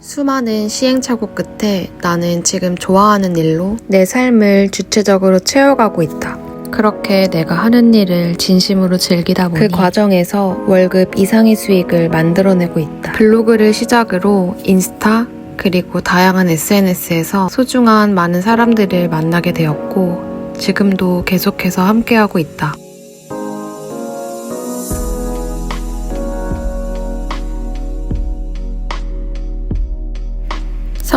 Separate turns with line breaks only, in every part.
수많은 시행착오 끝에 나는 지금 좋아하는 일로 내 삶을 주체적으로 채워가고 있다. 그렇게 내가 하는 일을 진심으로 즐기다 보니 그 과정에서 월급 이상의 수익을 만들어내고 있다. 블로그를 시작으로 인스타 그리고 다양한 SNS에서 소중한 많은 사람들을 만나게 되었고 지금도 계속해서 함께하고 있다.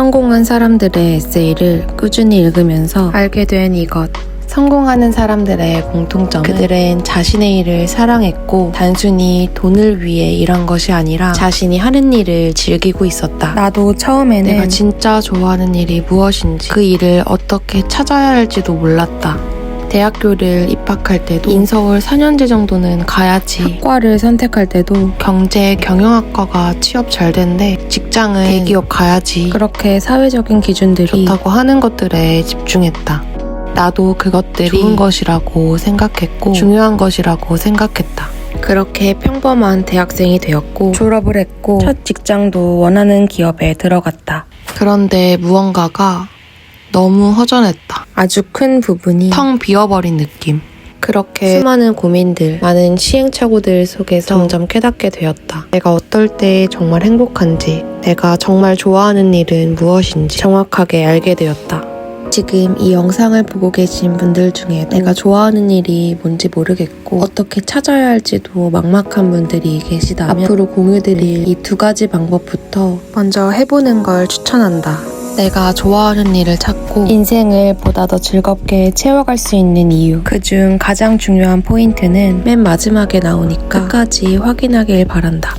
성공한 사람들의 에세이를 꾸준히 읽으면서 알게 된 이것. 성공하는 사람들의 공통점은 그들은 자신의 일을 사랑했고 단순히 돈을 위해 일한 것이 아니라 자신이 하는 일을 즐기고 있었다. 나도 처음에는 내가 진짜 좋아하는 일이 무엇인지 그 일을 어떻게 찾아야 할지도 몰랐다. 대학교를 입학할 때도 인서울 4년제 정도는 가야지. 학과를 선택할 때도 경제 경영학과가 취업 잘 된대 직장은 대기업 가야지. 그렇게 사회적인 기준들이 좋다고 하는 것들에 집중했다. 나도 그것들이 좋은 것이라고 생각했고 중요한 것이라고 생각했다. 그렇게 평범한 대학생이 되었고 졸업을 했고 첫 직장도 원하는 기업에 들어갔다. 그런데 무언가가 너무 허전했다. 아주 큰 부분이 텅 비어버린 느낌. 그렇게 수많은 고민들, 많은 시행착오들 속에서 점점 깨닫게 되었다. 내가 어떨 때 정말 행복한지, 내가 정말 좋아하는 일은 무엇인지 정확하게 알게 되었다. 지금 이 영상을 보고 계신 분들 중에 내가 좋아하는 일이 뭔지 모르겠고 어떻게 찾아야 할지도 막막한 분들이 계시다면 앞으로 공유드릴 이 두 가지 방법부터 먼저 해보는 걸 추천한다. 내가 좋아하는 일을 찾고 인생을 보다 더 즐겁게 채워갈 수 있는 이유. 그중 가장 중요한 포인트는 맨 마지막에 나오니까 끝까지 확인하길 바란다.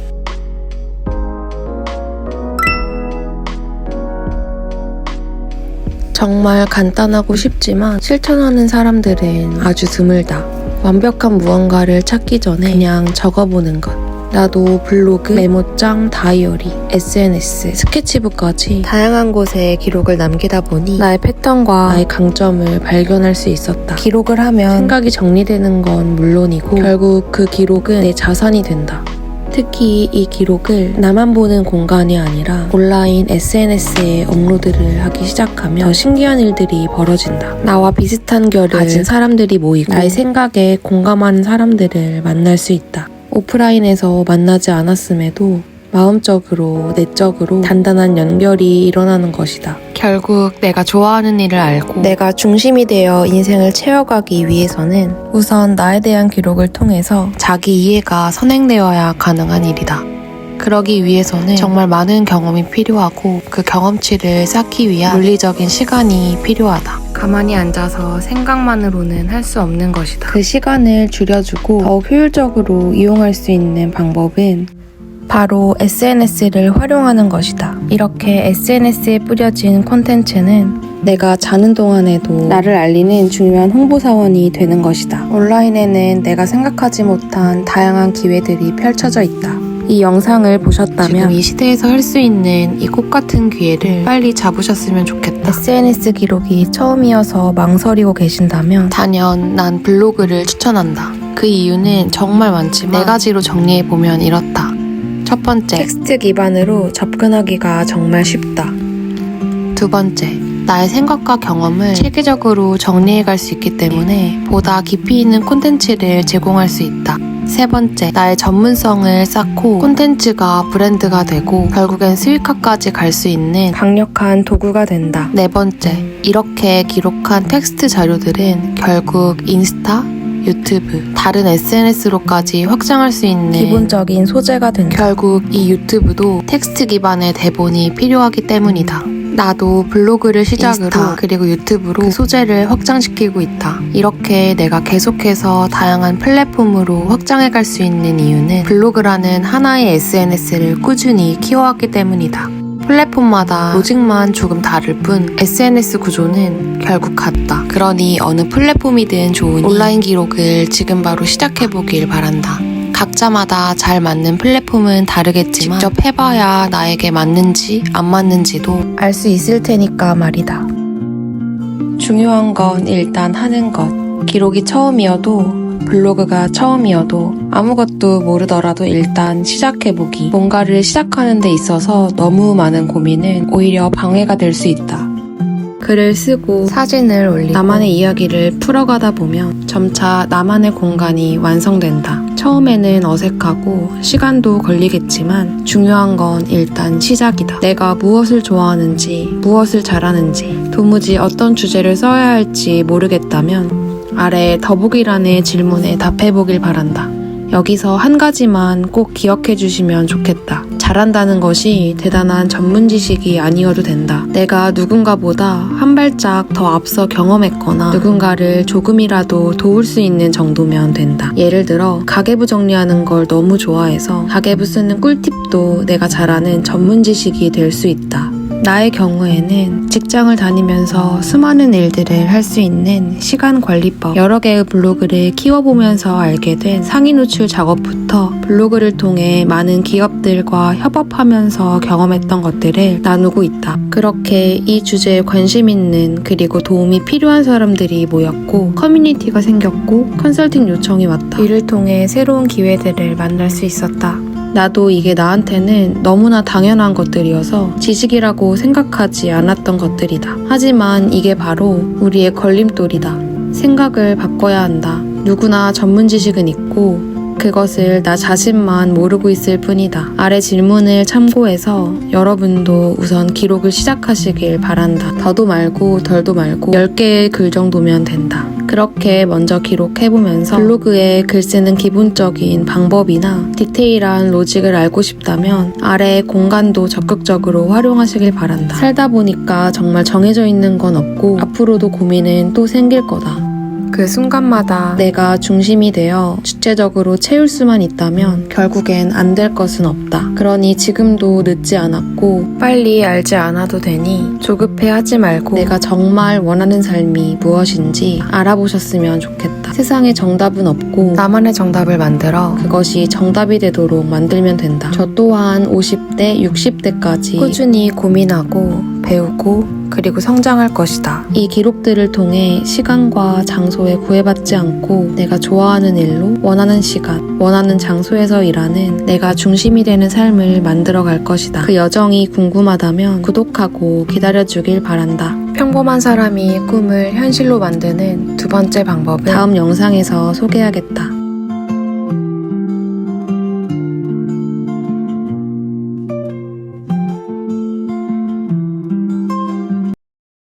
정말 간단하고 쉽지만 실천하는 사람들은 아주 드물다. 완벽한 무언가를 찾기 전에 그냥 적어보는 것. 나도 블로그, 메모장, 다이어리, SNS, 스케치북까지 다양한 곳에 기록을 남기다 보니 나의 패턴과 나의 강점을 발견할 수 있었다. 기록을 하면 생각이 정리되는 건 물론이고 결국 그 기록은 내 자산이 된다. 특히 이 기록을 나만 보는 공간이 아니라 온라인 SNS에 업로드를 하기 시작하면 더 신기한 일들이 벌어진다. 나와 비슷한 결을 가진 사람들이 모이고 나의 생각에 공감하는 사람들을 만날 수 있다. 오프라인에서 만나지 않았음에도 마음적으로, 내적으로 단단한 연결이 일어나는 것이다. 결국 내가 좋아하는 일을 알고 내가 중심이 되어 인생을 채워가기 위해서는 우선 나에 대한 기록을 통해서 자기 이해가 선행되어야 가능한 일이다. 그러기 위해서는 정말 많은 경험이 필요하고 그 경험치를 쌓기 위한 물리적인 시간이 필요하다. 가만히 앉아서 생각만으로는 할 수 없는 것이다. 그 시간을 줄여주고 더욱 효율적으로 이용할 수 있는 방법은 바로 SNS를 활용하는 것이다. 이렇게 SNS에 뿌려진 콘텐츠는 내가 자는 동안에도 나를 알리는 중요한 홍보사원이 되는 것이다. 온라인에는 내가 생각하지 못한 다양한 기회들이 펼쳐져 있다. 이 영상을 보셨다면 지금 이 시대에서 할 수 있는 이 꽃 같은 기회를 빨리 잡으셨으면 좋겠다. SNS 기록이 처음이어서 망설이고 계신다면 단연 난 블로그를 추천한다. 그 이유는 정말 많지만 네 가지로 정리해 보면 이렇다. 첫 번째, 텍스트 기반으로 접근하기가 정말 쉽다. 두 번째, 나의 생각과 경험을 체계적으로 정리해 갈 수 있기 때문에 보다 깊이 있는 콘텐츠를 제공할 수 있다. 세 번째, 나의 전문성을 쌓고 콘텐츠가 브랜드가 되고 결국엔 수익화까지 갈 수 있는 강력한 도구가 된다. 네 번째, 이렇게 기록한 텍스트 자료들은 결국 인스타, 유튜브, 다른 SNS로까지 확장할 수 있는 기본적인 소재가 된다. 결국 이 유튜브도 텍스트 기반의 대본이 필요하기 때문이다. 나도 블로그를 시작으로 인스타, 그리고 유튜브로 그 소재를 확장시키고 있다. 이렇게 내가 계속해서 다양한 플랫폼으로 확장해 갈 수 있는 이유는 블로그라는 하나의 SNS를 꾸준히 키워왔기 때문이다. 플랫폼마다 로직만 조금 다를 뿐 SNS 구조는 결국 같다. 그러니 어느 플랫폼이든 좋으니 온라인 기록을 지금 바로 시작해보길 바란다. 각자마다 잘 맞는 플랫폼은 다르겠지만 직접 해봐야 나에게 맞는지 안 맞는지도 알 수 있을 테니까 말이다. 중요한 건 일단 하는 것. 기록이 처음이어도 블로그가 처음이어도 아무것도 모르더라도 일단 시작해보기. 뭔가를 시작하는 데 있어서 너무 많은 고민은 오히려 방해가 될 수 있다. 글을 쓰고 사진을 올리고 나만의 이야기를 풀어가다 보면 점차 나만의 공간이 완성된다. 처음에는 어색하고 시간도 걸리겠지만 중요한 건 일단 시작이다. 내가 무엇을 좋아하는지, 무엇을 잘하는지, 도무지 어떤 주제를 써야 할지 모르겠다면 아래 더보기란의 질문에 답해보길 바란다. 여기서 한 가지만 꼭 기억해 주시면 좋겠다. 잘한다는 것이 대단한 전문 지식이 아니어도 된다. 내가 누군가보다 한 발짝 더 앞서 경험했거나 누군가를 조금이라도 도울 수 있는 정도면 된다. 예를 들어 가계부 정리하는 걸 너무 좋아해서 가계부 쓰는 꿀팁도 내가 잘하는 전문 지식이 될 수 있다. 나의 경우에는 직장을 다니면서 수많은 일들을 할 수 있는 시간 관리법, 여러 개의 블로그를 키워보면서 알게 된 상위 노출 작업부터 블로그를 통해 많은 기업들과 협업하면서 경험했던 것들을 나누고 있다. 그렇게 이 주제에 관심 있는 그리고 도움이 필요한 사람들이 모였고 커뮤니티가 생겼고 컨설팅 요청이 왔다. 이를 통해 새로운 기회들을 만날 수 있었다. 나도 이게 나한테는 너무나 당연한 것들이어서 지식이라고 생각하지 않았던 것들이다. 하지만 이게 바로 우리의 걸림돌이다. 생각을 바꿔야 한다. 누구나 전문 지식은 있고 그것을 나 자신만 모르고 있을 뿐이다. 아래 질문을 참고해서 여러분도 우선 기록을 시작하시길 바란다. 더도 말고 덜도 말고 10개의 글 정도면 된다. 그렇게 먼저 기록해보면서 블로그에 글 쓰는 기본적인 방법이나 디테일한 로직을 알고 싶다면 아래 공간도 적극적으로 활용하시길 바란다. 살다 보니까 정말 정해져 있는 건 없고 앞으로도 고민은 또 생길 거다. 그 순간마다 내가 중심이 되어 주체적으로 채울 수만 있다면 결국엔 안 될 것은 없다. 그러니 지금도 늦지 않았고 빨리 알지 않아도 되니 조급해 하지 말고 내가 정말 원하는 삶이 무엇인지 알아보셨으면 좋겠다. 세상에 정답은 없고 나만의 정답을 만들어 그것이 정답이 되도록 만들면 된다. 저 또한 50대, 60대까지 꾸준히 고민하고 배우고 그리고 성장할 것이다. 이 기록들을 통해 시간과 장소에 구애받지 않고 내가 좋아하는 일로 원하는 시간, 원하는 장소에서 일하는 내가 중심이 되는 삶을 만들어 갈 것이다. 그 여정이 궁금하다면 구독하고 기다려주길 바란다. 평범한 사람이 꿈을 현실로 만드는 두 번째 방법은 다음 영상에서 소개하겠다.